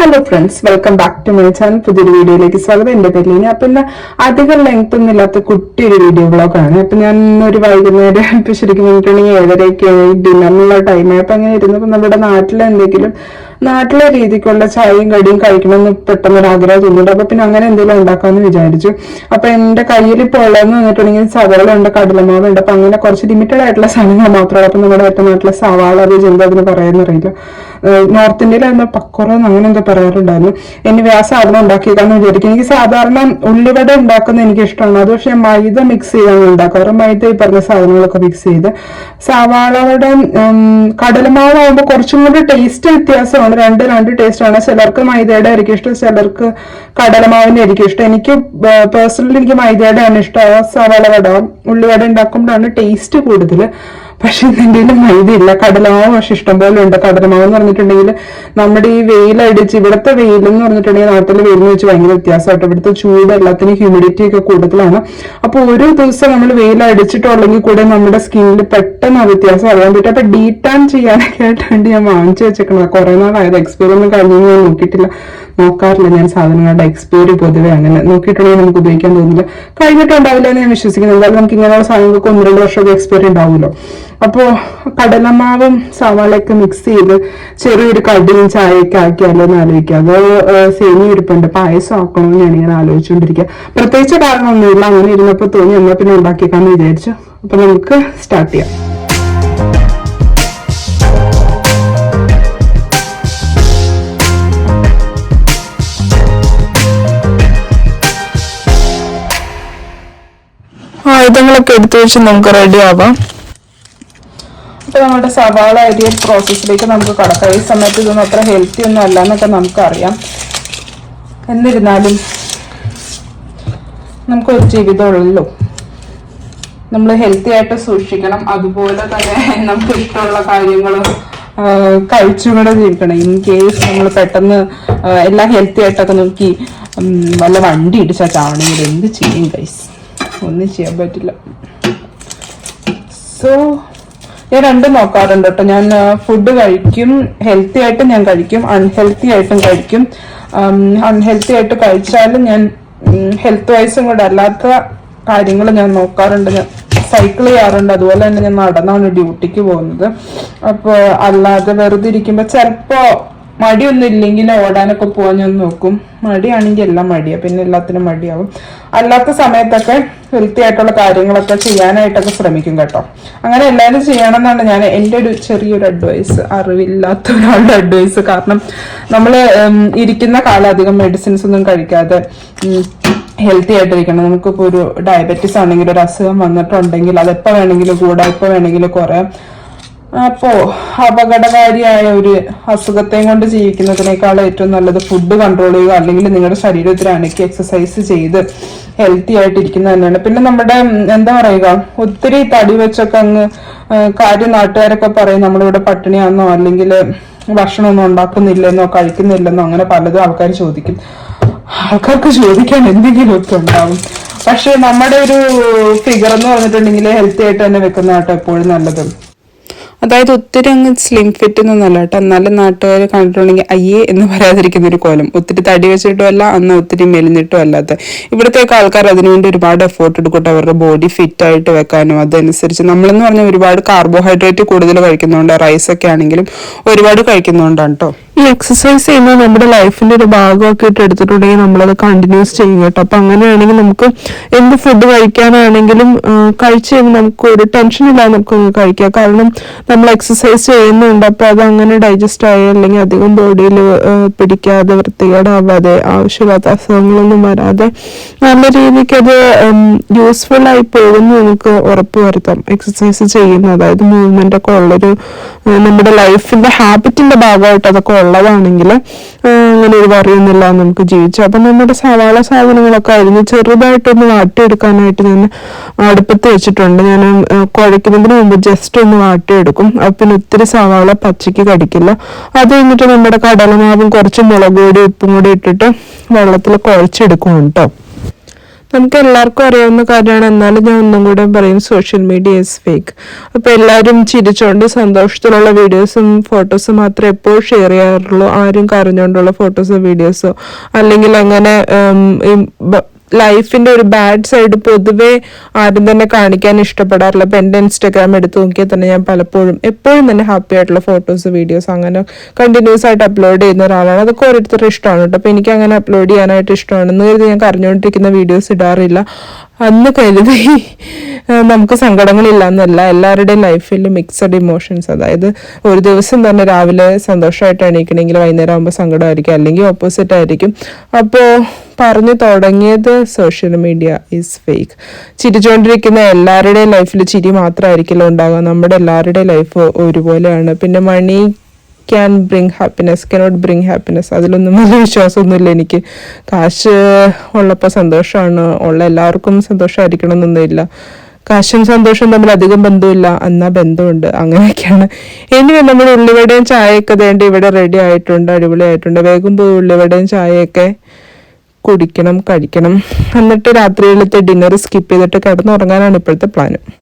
Hello friends welcome back to my channel പുതിയൊരു വീഡിയോയിലേക്ക് സ്വാഗതം. എന്റെ പേര് ലീന. അപ്പൊ അധികം ലെങ്ത് ഒന്നും ഇല്ലാത്ത കുട്ടി ഒരു വീഡിയോ ബ്ലോഗാണ് അപ്പൊ ഞാൻ ഒരു വൈകുന്നേരം ഇപ്പൊ ശരിക്കും പറഞ്ഞിട്ടുണ്ടെങ്കിൽ ഏഴരയ്ക്ക് ഡിന്നറിനുള്ള ടൈമായി അപ്പൊ അങ്ങനെ ഇരുന്നപ്പോ നമ്മുടെ നാട്ടിലെ എന്തെങ്കിലും നാട്ടിലെ രീതിക്കുള്ള ചായയും കടിയും കഴിക്കണമെന്ന് പെട്ടെന്ന് ഒരു ആഗ്രഹം തോന്നുന്നുണ്ട് അപ്പൊ പിന്നെ അങ്ങനെ എന്തെങ്കിലും ഉണ്ടാക്കാമെന്ന് വിചാരിച്ചു. അപ്പൊ എന്റെ കയ്യിൽ ഇപ്പോൾ ഉള്ളതെന്ന് പറഞ്ഞിട്ടുണ്ടെങ്കിൽ സവാളുണ്ട് കടലമാവുണ്ട് അപ്പൊ അങ്ങനെ കുറച്ച് ലിമിറ്റഡ് ആയിട്ടുള്ള സാധനങ്ങൾ മാത്രമേ അപ്പൊ നമ്മുടെ ഏറ്റവും നാട്ടിലെ സവാള അത് ചെന്തോ അതിന് നോർത്ത് ഇന്ത്യയിലായിരുന്നു പക്കോറ എന്ന് അങ്ങനെ എന്താ പറയാറുണ്ടായിരുന്നു. എനിക്ക് ആ സാധനം ഉണ്ടാക്കിയേക്കാന്ന് വിചാരിക്കും എനിക്ക് സാധാരണ ഉള്ളിവട ഉണ്ടാക്കുന്ന എനിക്ക് ഇഷ്ടമാണ് അത് പക്ഷെ മൈദ മിക്സ് ചെയ്താണ് ഉണ്ടാക്കാറ് മൈദ ഈ പറഞ്ഞ സാധനങ്ങളൊക്കെ മിക്സ് ചെയ്ത്. സവാളയുടെ കടലമാവാകുമ്പോൾ കുറച്ചും കൂടി ടേസ്റ്റ് വ്യത്യാസമാണ്. രണ്ട് രണ്ട് ടേസ്റ്റ് ആണ്. ചിലർക്ക് മൈദയുടെ ആയിരിക്കും ഇഷ്ടം. ചിലർക്ക് കടലമാവിന്റെ ആയിരിക്കും ഇഷ്ടം. എനിക്ക് പേഴ്സണലി എനിക്ക് മൈദയുടെ ആണ് ഇഷ്ടം. സവാള വട ഉള്ളിവട ഉണ്ടാക്കുമ്പോഴാണ് ടേസ്റ്റ് കൂടുതൽ പക്ഷെ ഇതിന്റെ മൈദ ഇല്ല. കടലമാവ് പക്ഷെ ഇഷ്ടംപോലെ ഉണ്ട്. കടലമാവ് എന്ന് പറഞ്ഞിട്ടുണ്ടെങ്കിൽ നമ്മുടെ ഈ വെയിലടിച്ച് ഇവിടുത്തെ വെയിൽ എന്ന് പറഞ്ഞിട്ടുണ്ടെങ്കിൽ നാട്ടിലെ വെയിൽ വെച്ച് ഭയങ്കര വ്യത്യാസമായിട്ട് ഇവിടുത്തെ ചൂട് എല്ലാത്തിനും ഹ്യൂമിഡിറ്റി ഒക്കെ കൂടുതലാണ്. അപ്പോൾ ഒരു ദിവസം നമ്മൾ വെയിൽ അടിച്ചിട്ടുള്ളെങ്കിൽ കൂടെ നമ്മുടെ സ്കിന്നിൽ പെട്ടെന്ന് ആ വ്യത്യാസം അറിയാൻ പറ്റും. അപ്പൊ ഡീടാൻ ചെയ്യാനൊക്കെ ആയിട്ട് വേണ്ടി ഞാൻ വാങ്ങിച്ചു വെച്ചേക്കണത്. കുറെ നാളായത്. എക്സ്പീരിയൻസ് കഴിഞ്ഞു ഞാൻ നോക്കിയിട്ടില്ല. നോക്കാറില്ല. ഞാൻ സാധനങ്ങളുടെ എക്സ്പയറി പൊതുവെ അങ്ങനെ നോക്കിയിട്ടുണ്ടെങ്കിൽ നമുക്ക് ഉപയോഗിക്കാൻ തോന്നില്ല. കഴിഞ്ഞിട്ടുണ്ടാവില്ല എന്ന് ഞാൻ വിശ്വസിക്കുന്നു എന്തായാലും നമുക്ക് ഇങ്ങനെയുള്ള സാധനങ്ങൾക്ക് ഒന്ന് രണ്ട് വർഷമൊക്കെ എക്സ്പയറി ഉണ്ടാവുമല്ലോ. അപ്പോൾ കടലമാവും സവാളയൊക്കെ മിക്സ് ചെയ്ത് ചെറിയൊരു കടിയും ചായയൊക്കെ ആക്കിയാലോ എന്ന് ആലോചിക്കുക. അത് സേമി ഇരിപ്പുണ്ട്. പായസം ആക്കണമെന്ന് ഞാനിങ്ങനെ ആലോചിച്ചുകൊണ്ടിരിക്കുക. പ്രത്യേകിച്ച് കാരണമൊന്നുമില്ല അങ്ങനെ ഇരുന്നപ്പോൾ തോന്നി എന്നാൽ പിന്നെ ഉണ്ടാക്കിയേക്കാന്ന് വിചാരിച്ചു. അപ്പൊ നമുക്ക് സ്റ്റാർട്ട് ചെയ്യാം. ആയുധങ്ങളൊക്കെ എടുത്തു വെച്ച് നമുക്ക് റെഡി ആവാം. അപ്പൊ നമ്മുടെ സവാള അരിയ പ്രോസസ്സിലേക്ക് നമുക്ക് കടക്കാം. ഈ സമയത്ത് ഇതൊന്നും അത്ര ഹെൽത്തി ഒന്നും അല്ല എന്നൊക്കെ നമുക്കറിയാം. എന്നിരുന്നാലും നമുക്കൊരു ജീവിതമുള്ളൂ നമ്മൾ ഹെൽത്തി ആയിട്ട് സൂക്ഷിക്കണം. അതുപോലെ തന്നെ നമുക്ക് ഇഷ്ടമുള്ള കാര്യങ്ങളും കഴിച്ചുകൂടെ ജീവിക്കണം. ഇൻ കേസ് നമ്മൾ പെട്ടെന്ന് എല്ലാം ഹെൽത്തി ആയിട്ടൊക്കെ നോക്കി നല്ല വണ്ടി ഇടിച്ചാൽ ചാവണമെങ്കിൽ എന്ത് ചെയ്യും ഗൈസ് ഒന്നും ചെയ്യാൻ പറ്റില്ല. സോ ഞാൻ രണ്ടും നോക്കാറുണ്ട് കേട്ടോ. ഞാൻ ഫുഡ് കഴിക്കും ഹെൽത്തി ആയിട്ട് ഞാൻ കഴിക്കും അൺഹെൽത്തി ആയിട്ടും കഴിക്കും. അൺഹെൽത്തി ആയിട്ട് കഴിച്ചാലും ഞാൻ ഹെൽത്ത് വൈസും കൂടെ അല്ലാത്ത കാര്യങ്ങൾ ഞാൻ നോക്കാറുണ്ട്. ഞാൻ സൈക്കിൾ ചെയ്യാറുണ്ട്. അതുപോലെ തന്നെ ഞാൻ നടന്നാണ് ഡ്യൂട്ടിക്ക് പോകുന്നത്. അപ്പോൾ അല്ലാതെ വെറുതെ ഇരിക്കുമ്പോൾ ചിലപ്പോ മടിയൊന്നും ഇല്ലെങ്കിൽ ഓടാനൊക്കെ പോകാൻ ഞാൻ നോക്കും. മടിയാണെങ്കിൽ എല്ലാം മടിയാ. പിന്നെ എല്ലാത്തിനും മടിയാവും. അല്ലാത്ത സമയത്തൊക്കെ ഹെൽത്തി ആയിട്ടുള്ള കാര്യങ്ങളൊക്കെ ചെയ്യാനായിട്ടൊക്കെ ശ്രമിക്കും കേട്ടോ. അങ്ങനെ എല്ലാവരും ചെയ്യണം എന്നാണ് ഞാൻ എന്റെ ഒരു ചെറിയൊരു അഡ്വൈസ് അറിവില്ലാത്ത ഒരാളുടെ അഡ്വൈസ് കാരണം നമ്മൾ ഇരിക്കുന്ന കാലം അധികം മെഡിസിൻസ് ഒന്നും കഴിക്കാതെ ഹെൽത്തി ആയിട്ടിരിക്കണം. നമുക്കിപ്പോൾ ഒരു ഡയബറ്റീസ് ആണെങ്കിൽ ഒരു അസുഖം വന്നിട്ടുണ്ടെങ്കിൽ അതെപ്പോൾ വേണമെങ്കിലും കൂടാ. എപ്പോൾ വേണമെങ്കിലും കുറയാം. അപ്പോ അപകടകാരിയായ ഒരു അസുഖത്തെയും കൊണ്ട് ജീവിക്കുന്നതിനേക്കാൾ ഏറ്റവും നല്ലത് ഫുഡ് കൺട്രോൾ ചെയ്യുക അല്ലെങ്കിൽ നിങ്ങളുടെ ശരീരത്തിൽ അണക്കി എക്സസൈസ് ചെയ്ത് ഹെൽത്തി ആയിട്ടിരിക്കുന്നത് തന്നെയാണ്. പിന്നെ നമ്മുടെ എന്താ പറയുക ഒത്തിരി തടി വെച്ചൊക്കെ അങ്ങ് കാര്യം നാട്ടുകാരൊക്കെ പറയും നമ്മളിവിടെ പട്ടിണിയാണെന്നോ അല്ലെങ്കിൽ ഭക്ഷണമൊന്നും ഉണ്ടാക്കുന്നില്ലെന്നോ കഴിക്കുന്നില്ലെന്നോ അങ്ങനെ പലതും ആൾക്കാർ ചോദിക്കും. ആൾക്കാർക്ക് ചോദിക്കാൻ എന്തെങ്കിലുമൊക്കെ ഉണ്ടാവും. പക്ഷെ നമ്മുടെ ഒരു ഫിഗർ എന്ന് പറഞ്ഞിട്ടുണ്ടെങ്കിൽ ഹെൽത്തി ആയിട്ട് തന്നെ വെക്കുന്ന കേട്ടോ എപ്പോഴും നല്ലത്. അതായത് ഒത്തിരി അങ്ങ് സ്ലിം ഫിറ്റ് ഒന്നുമല്ല കേട്ടോ. എന്നാലും നാട്ടുകാർ കണ്ടിട്ടുണ്ടെങ്കിൽ അയ്യേ എന്ന് പറയാതിരിക്കുന്ന ഒരു കോലം. ഒത്തിരി തടി വെച്ചിട്ടും അല്ല അന്ന് ഒത്തിരി മെലിഞ്ഞിട്ടും അല്ലാത്ത ഇവിടത്തേക്ക് ആൾക്കാർ അതിനുവേണ്ടി ഒരുപാട് എഫേർട്ട് എടുക്കട്ടെ അവരുടെ ബോഡി ഫിറ്റ് ആയിട്ട് വെക്കാനും അതനുസരിച്ച്. നമ്മളെന്ന് പറഞ്ഞാൽ ഒരുപാട് കാർബോഹൈഡ്രേറ്റ് കൂടുതൽ കഴിക്കുന്നുണ്ട് റൈസ് ഒക്കെ ആണെങ്കിലും ഒരുപാട് കഴിക്കുന്നുണ്ടാണ് കേട്ടോ. ഈ എക്സസൈസ് ചെയ്യുന്നത് നമ്മുടെ ലൈഫിന്റെ ഒരു ഭാഗമൊക്കെ ഇട്ട് എടുത്തിട്ടുണ്ടെങ്കിൽ നമ്മളത് കണ്ടിന്യൂസ് ചെയ്യും കേട്ടോ. അപ്പൊ അങ്ങനെയാണെങ്കിൽ നമുക്ക് എന്ത് ഫുഡ് കഴിക്കാനാണെങ്കിലും കഴിച്ച് കഴിയുമ്പോൾ നമുക്ക് ഒരു ടെൻഷൻ ഇല്ലാതെ നമുക്ക് കഴിക്കാം. കാരണം നമ്മൾ എക്സസൈസ് ചെയ്യുന്നുണ്ട് അപ്പൊ അത് അങ്ങനെ ഡൈജസ്റ്റ് ആയി അല്ലെങ്കിൽ അധികം ബോഡിയിൽ പിടിക്കാതെ വൃത്തികേടാവാതെ ആവശ്യമില്ലാത്ത അസുഖങ്ങളൊന്നും വരാതെ നല്ല രീതിക്ക് അത് യൂസ്ഫുൾ ആയി പോകുന്നു നമുക്ക് ഉറപ്പ് വരുത്താം എക്സസൈസ് ചെയ്യുന്ന അതായത് മൂവ്മെന്റ് ഒക്കെ ഉള്ളൊരു നമ്മുടെ ലൈഫിന്റെ ഹാബിറ്റിന്റെ ഭാഗമായിട്ട് അതൊക്കെ ഉള്ളതാണെങ്കിൽ അങ്ങനെ ഒരു പറയുന്നില്ല നമുക്ക് ജീവിച്ചു. അപ്പം നമ്മുടെ സവാള സാധനങ്ങളൊക്കെ അരിഞ്ഞ് ചെറുതായിട്ടൊന്ന് വാട്ടിയെടുക്കാനായിട്ട് ഞാൻ അടുപ്പത്ത് വെച്ചിട്ടുണ്ട്. ഞാൻ കുഴയ്ക്കുന്നതിന് മുമ്പ് ജസ്റ്റ് ഒന്ന് വാട്ടിയെടുക്കും. അപ്പം പിന്നെ ഒത്തിരി സവാള പച്ചയ്ക്ക് കടിക്കില്ല. അത് കഴിഞ്ഞിട്ട് നമ്മുടെ കടലമാവും കുറച്ച് മുളക് പൊടി ഉപ്പും കൂടി ഇട്ടിട്ട് വെള്ളത്തിൽ കുഴച്ചെടുക്കും കേട്ടോ. നമുക്ക് എല്ലാവർക്കും അറിയാവുന്ന കാര്യമാണ്. എന്നാലും ഞാൻ ഒന്നും കൂടെ പറയും സോഷ്യൽ മീഡിയ ഇസ് ഫേക്ക് അപ്പോൾ എല്ലാവരും ചിരിച്ചുകൊണ്ട് സന്തോഷത്തിലുള്ള വീഡിയോസും ഫോട്ടോസും മാത്രം എപ്പോഴും ഷെയർ ചെയ്യാറുള്ളൂ. ആരും കരഞ്ഞുകൊണ്ടുള്ള ഫോട്ടോസോ വീഡിയോസോ അല്ലെങ്കിൽ അങ്ങനെ ലൈഫിന്റെ ഒരു ബാഡ് സൈഡ് പൊതുവെ ആരും തന്നെ കാണിക്കാൻ ഇഷ്ടപ്പെടാറില്ല. അപ്പൊ എന്റെ ഇൻസ്റ്റാഗ്രാം എടുത്ത് നോക്കിയാൽ തന്നെ ഞാൻ പലപ്പോഴും എപ്പോഴും തന്നെ ഹാപ്പി ആയിട്ടുള്ള ഫോട്ടോസ് വീഡിയോസ് അങ്ങനെ കണ്ടിന്യൂസ് ആയിട്ട് അപ്ലോഡ് ചെയ്യുന്ന ഒരാളാണ്. അതൊക്കെ ഓരോരുത്തരുടെ ഇഷ്ടമാണ് കേട്ടോ. അപ്പൊ എനിക്ക് അങ്ങനെ അപ്ലോഡ് ചെയ്യാനായിട്ട് ഇഷ്ടമാണ് എന്ന് കരുതി ഞാൻ കരഞ്ഞുകൊണ്ടിരിക്കുന്ന വീഡിയോസ് ഇടാറില്ല. അന്ന് കരുതി നമുക്ക് സങ്കടങ്ങളില്ല എന്നല്ല. എല്ലാവരുടെയും ലൈഫിൽ മിക്സഡ് ഇമോഷൻസ് അതായത് ഒരു ദിവസം തന്നെ രാവിലെ സന്തോഷമായിട്ട് എണീക്കണമെങ്കിൽ വൈകുന്നേരം ആകുമ്പോൾ സങ്കടമായിരിക്കും. അല്ലെങ്കിൽ ഓപ്പോസിറ്റ് ആയിരിക്കും. അപ്പോൾ പറഞ്ഞു തുടങ്ങിയത് സോഷ്യൽ മീഡിയ ഈസ് ഫേക്ക് ചിരിച്ചുകൊണ്ടിരിക്കുന്ന എല്ലാവരുടെയും ലൈഫിൽ ചിരി മാത്രമായിരിക്കില്ല ഉണ്ടാകുക നമ്മുടെ എല്ലാവരുടെയും ലൈഫ് ഒരുപോലെയാണ്. പിന്നെ money can bring happiness cannot bring happiness അതിലൊന്നും വലിയ വിശ്വാസമൊന്നുമില്ല എനിക്ക്. കാശ് ഉള്ളപ്പോൾ സന്തോഷമാണ്. ഉള്ള എല്ലാവർക്കും സന്തോഷമായിരിക്കണം എന്നൊന്നുമില്ല കാശും സന്തോഷവും തമ്മിൽ അധികം ബന്ധമില്ല എന്നാ ബന്ധമുണ്ട്. അങ്ങനെയൊക്കെയാണ്. ഇനി നമ്മൾ ഉള്ളിവടയും ചായയൊക്കെ വേണ്ടി ഇവിടെ റെഡി ആയിട്ടുണ്ട് അടിപൊളിയായിട്ടുണ്ട്. വേഗം പോയി ഉള്ളിവടയും ചായയൊക്കെ കുടിക്കണം കഴിക്കണം. എന്നിട്ട് രാത്രിയിലത്തെ ഡിന്നർ സ്കിപ്പ് ചെയ്തിട്ട് കിടന്നുറങ്ങാനാണ് ഇപ്പോഴത്തെ പ്ലാൻ